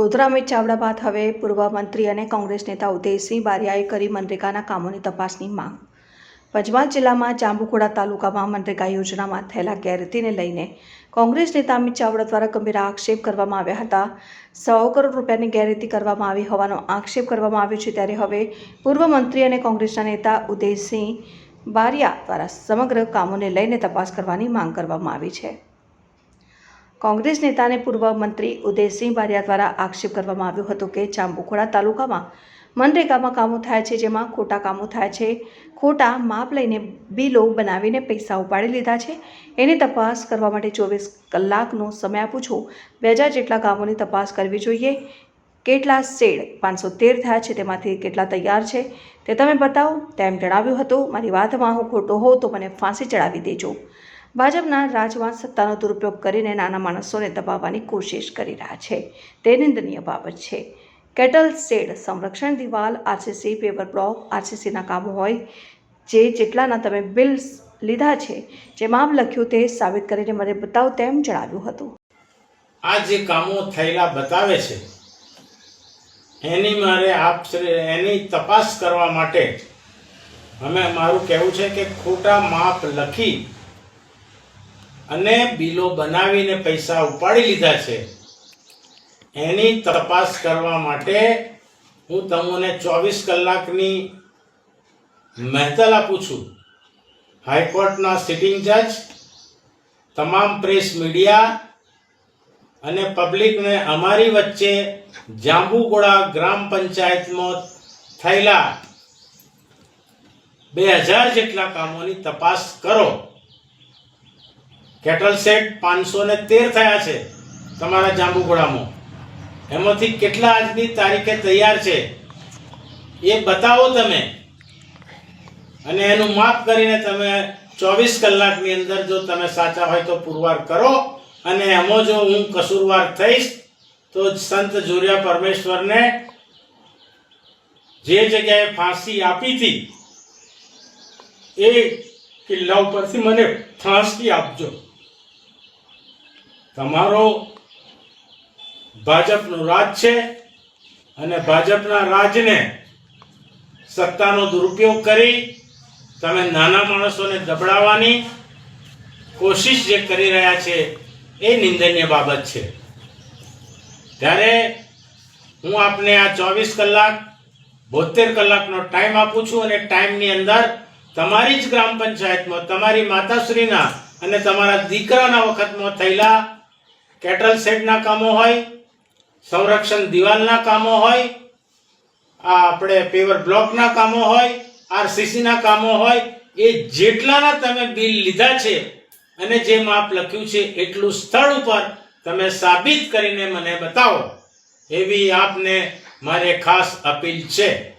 ગોધરા અમિત ચાવડા બાદ હવે પૂર્વ મંત્રી અને કોંગ્રેસ નેતા ઉદયસિંહ બારિયાએ કરી મનરેગાના કામોની તપાસની માંગ. પંચમહાલ જિલ્લામાં જાંબુખોડા તાલુકામાં મનરેગા યોજનામાં થયેલા ગેરરીતિને લઈને કોંગ્રેસ નેતા અમિત ચાવડા દ્વારા ગંભીર આક્ષેપ કરવામાં આવ્યા હતા. સો કરોડ રૂપિયાની ગેરરીતિ કરવામાં આવી હોવાનો આક્ષેપ કરવામાં આવ્યો છે ત્યારે હવે પૂર્વ મંત્રી અને કોંગ્રેસના નેતા ઉદયસિંહ બારિયા દ્વારા સમગ્ર કામોને લઈને તપાસ કરવાની માંગ કરવામાં આવી છે. કોંગ્રેસ નેતાને પૂર્વ મંત્રી ઉદયસિંહ બારિયા દ્વારા આક્ષેપ કરવામાં આવ્યો હતો કે જાંબુખોડા તાલુકામાં મનરેગામાં કામો થાય છે, જેમાં ખોટા કામો થાય છે. ખોટા માપ લઈને બિલો બનાવીને પૈસા ઉપાડી લીધા છે. એની તપાસ કરવા માટે ચોવીસ કલાકનો સમય આપું છું. બે હજાર જેટલા કામોની તપાસ કરવી જોઈએ. કેટલા શેડ પાંચસો તેર થયા છે, તેમાંથી કેટલા તૈયાર છે, તે તમે બતાવો. તેમ જણાવ્યું હતું. મારી વાતમાં હું ખોટો હોઉં તો મને ફાંસી ચડાવી દેજો. ભાજપના રાજમાં સત્તાનો દુરુપયોગ કરીને નાના માણસોને દબાવવાની કોશિશ કરી રહ્યા છે. તે નિંદનીય બાબત છે. કેટલ શેડ સંરક્ષણ દિવાલ, આરસીસી, પેપર બ્લોક, આરસીસીના કામો હોય, જે જેટલાના તમે બિલ્સ લીધા છે જે માપ લખ્યું તે સાબિત કરીને મને બતાવો તેમ જણાવ્યું હતું. આ જે કામો થયેલા બતાવે છે, એની મારે આપ એની તપાસ કરવા માટે અમે મારું કહેવું છે કે ખોટા માપ લખી અને બિલો બનાવીને પૈસા ઉપાડી લીધા છે, એની તપાસ કરવા માટે હું તમને ચોવીસ કલાકની મહેતલ આપું છું. હાઈકોર્ટના સિટિંગ જજ તમામ પ્રેસ મીડિયા અને પબ્લિકને અમારી વચ્ચે જાંબુગોળા ગ્રામ પંચાયતમાં થયેલા બે હજાર જેટલા કામોની તપાસ કરો. કેટલ સેટ પાંચસો ને તેર થયા છે તમારા જાંબુઘોડામાં. એમાંથી કેટલા આજની તારીખે તૈયાર છે એ બતાવો તમે. અને એનું માપ કરીને તમે ચોવીસ કલાકની અંદર જો તમે સાચા હોય તો પુરવાર કરો. અને એમાં જો હું કસૂરવાર થઈશ, તો સંત જોરિયા પરમેશ્વરને જે જગ્યાએ ફાંસી આપી હતી, એ કિલ્લા ઉપરથી મને ફાંસી આપજો. તમારો ભાજપનું રાજ છે અને ભાજપના રાજને સત્તાનો દુરુપયોગ કરી તમે નાના માણસોને દબડાવવાની કોશિશ જે કરી રહ્યા છે એ નિંદનીય બાબત છે. ત્યારે હું આપને આ ચોવીસ કલાક, બોતેર કલાકનો ટાઈમ આપું છું અને ટાઈમની અંદર તમારી જ ગ્રામ પંચાયતમાં, તમારી માતાશ્રીના અને તમારા દીકરાના વખતમાં થયેલા કેટલ સેટના કામો હોય, સંરક્ષણ દિવાલના કામો હોય, આ આપણે પેવર બ્લોકના કામો હોય, આરસીસીના કામો હોય, એ જેટલાના તમે બિલ લીધા છે અને જે માપ લખ્યું છે એટલું સ્થળ ઉપર તમે સાબિત કરીને મને બતાવો. એવી આપને મારે ખાસ અપીલ છે.